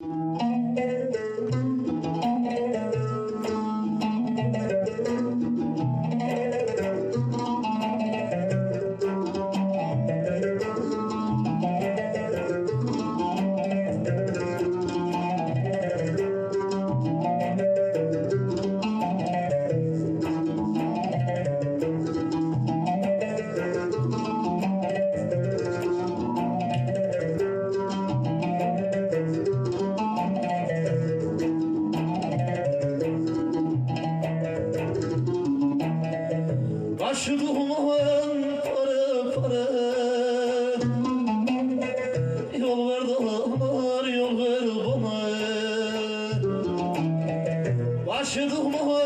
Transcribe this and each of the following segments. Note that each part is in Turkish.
Aşığımın Aşığımın para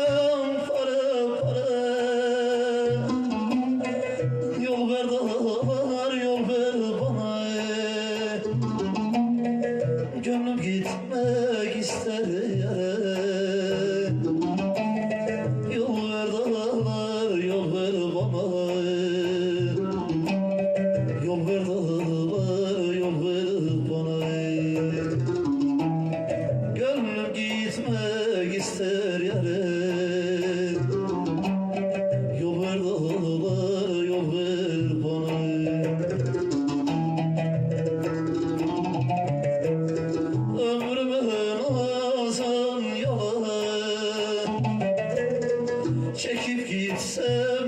Çekip gitsem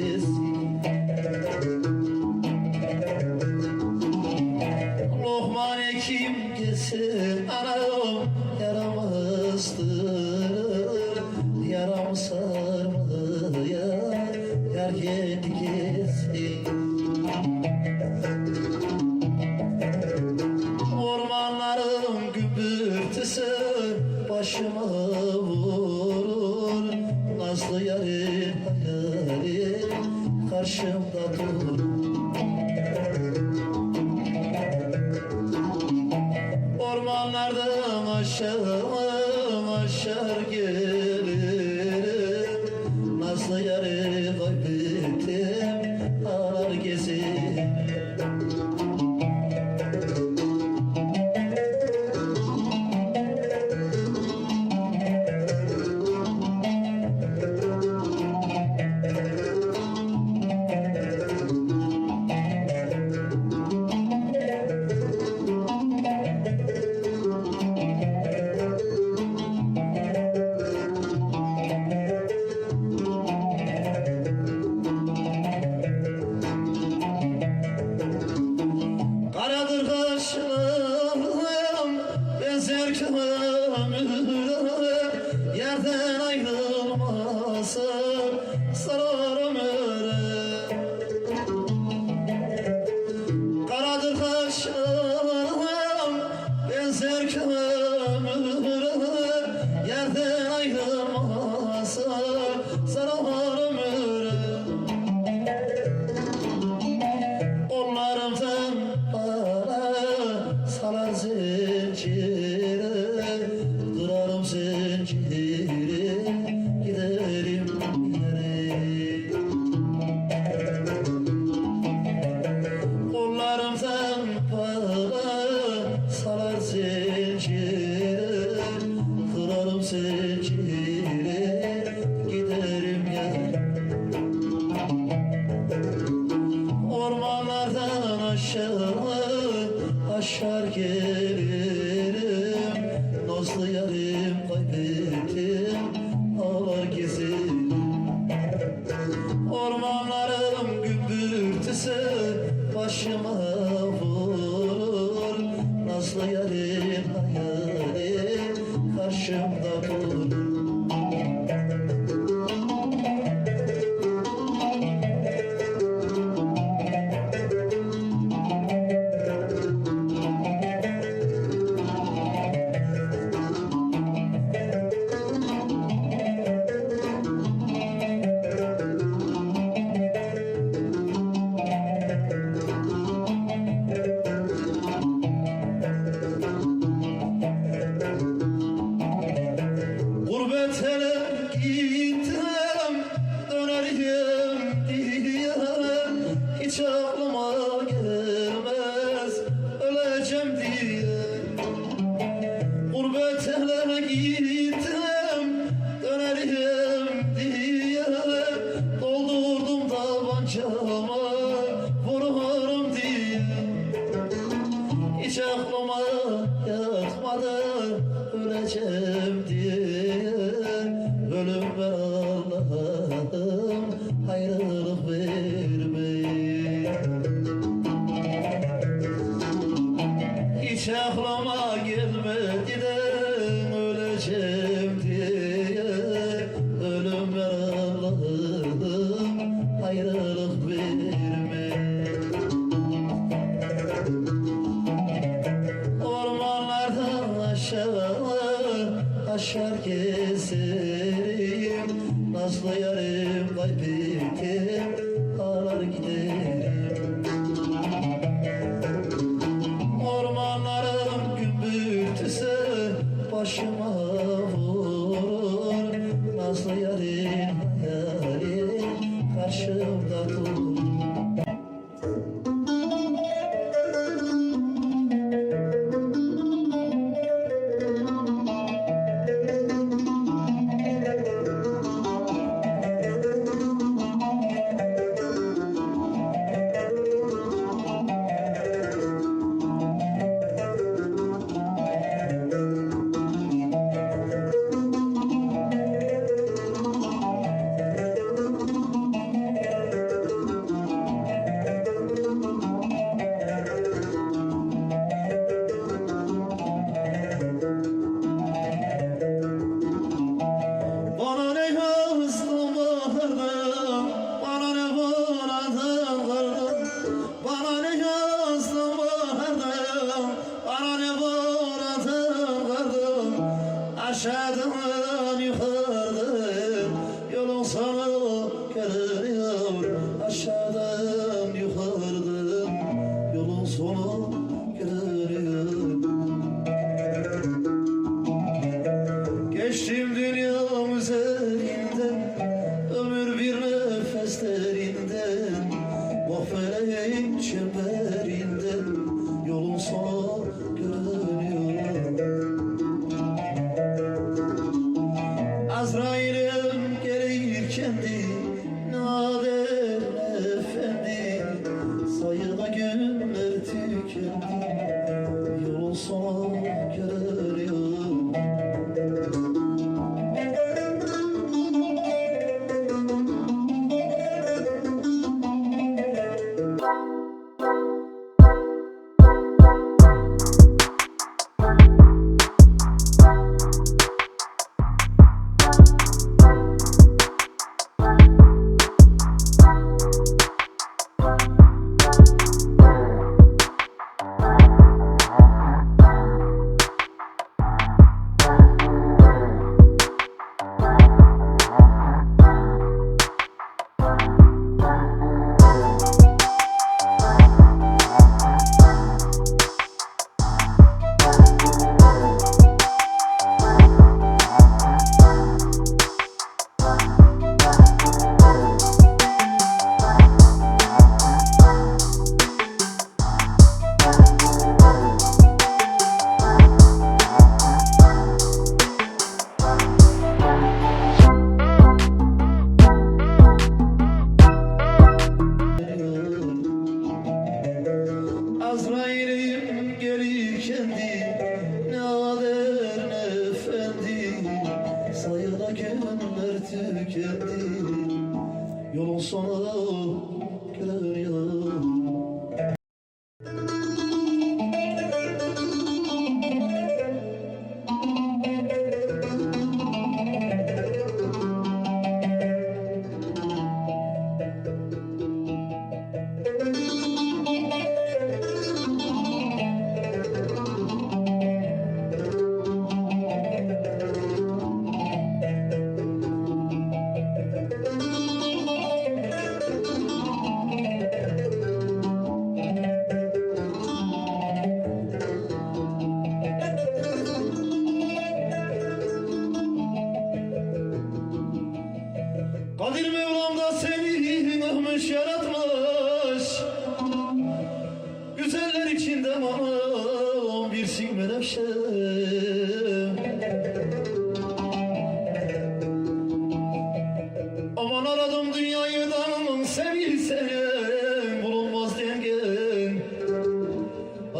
exist. Aşar gelirim Nazlı yarim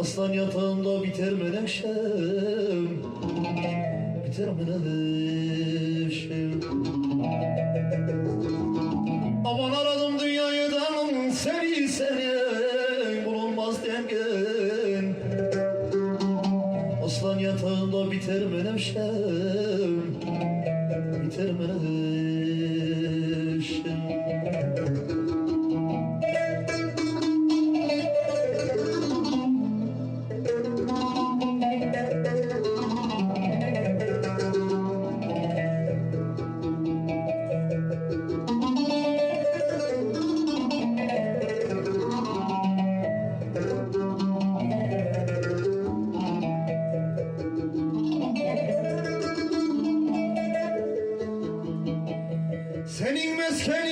Aslan yatağında biter menekşem Biter menekşem Aman aradım dünyayı da seni seni. Bulunmaz dengen. Aslan yatağında biter menekşem Biter menekşem Winning Miss Kenny.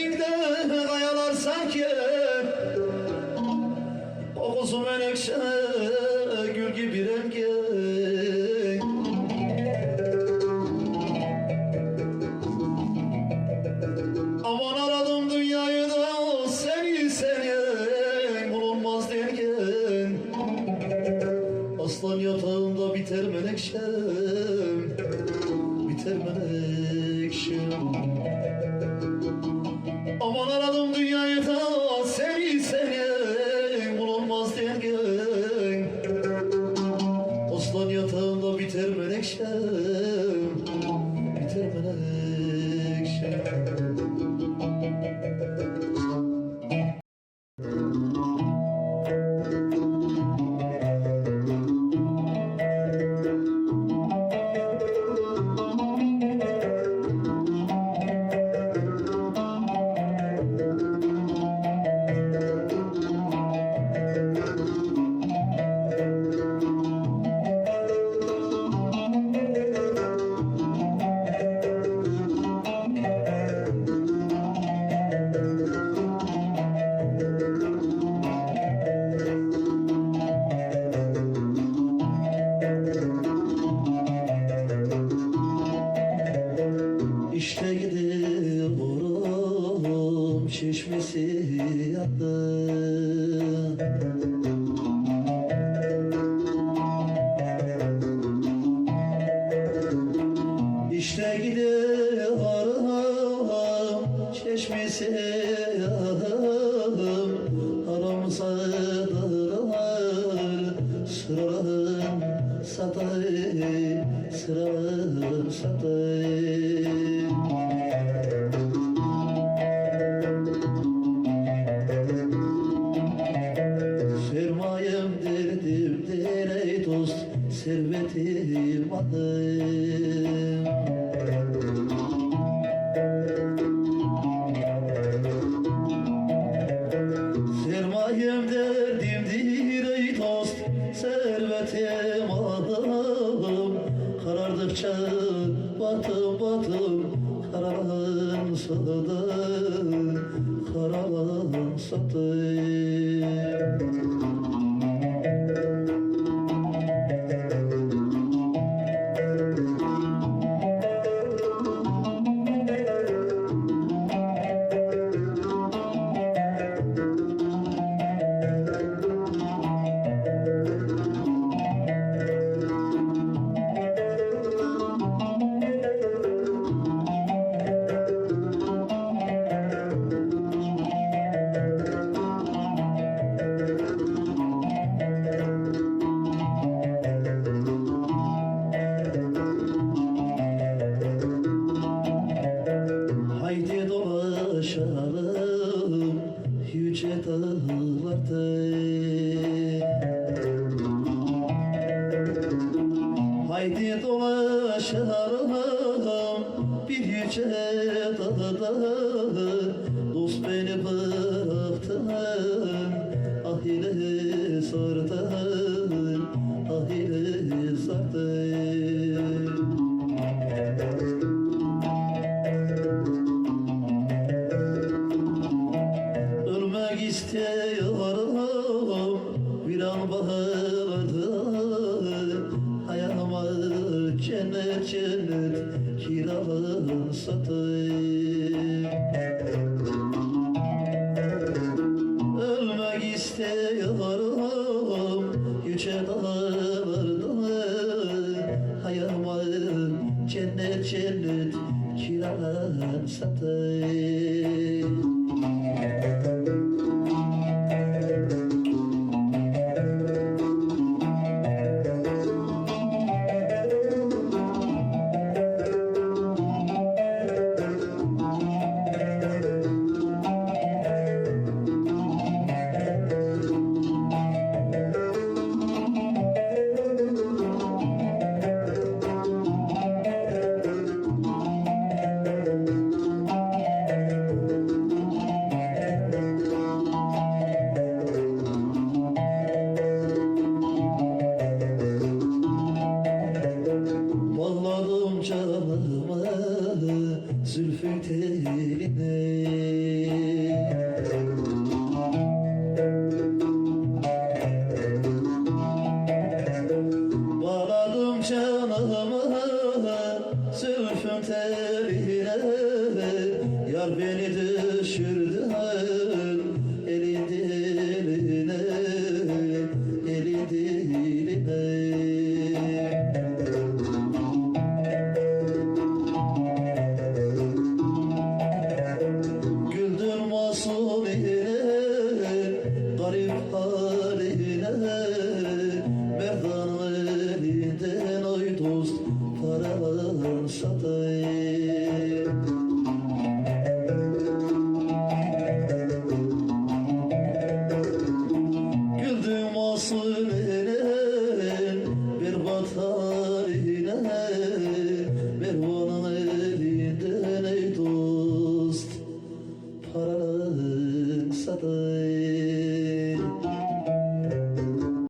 Biter menekşe Biter menekşe Thank you. güneşi yattı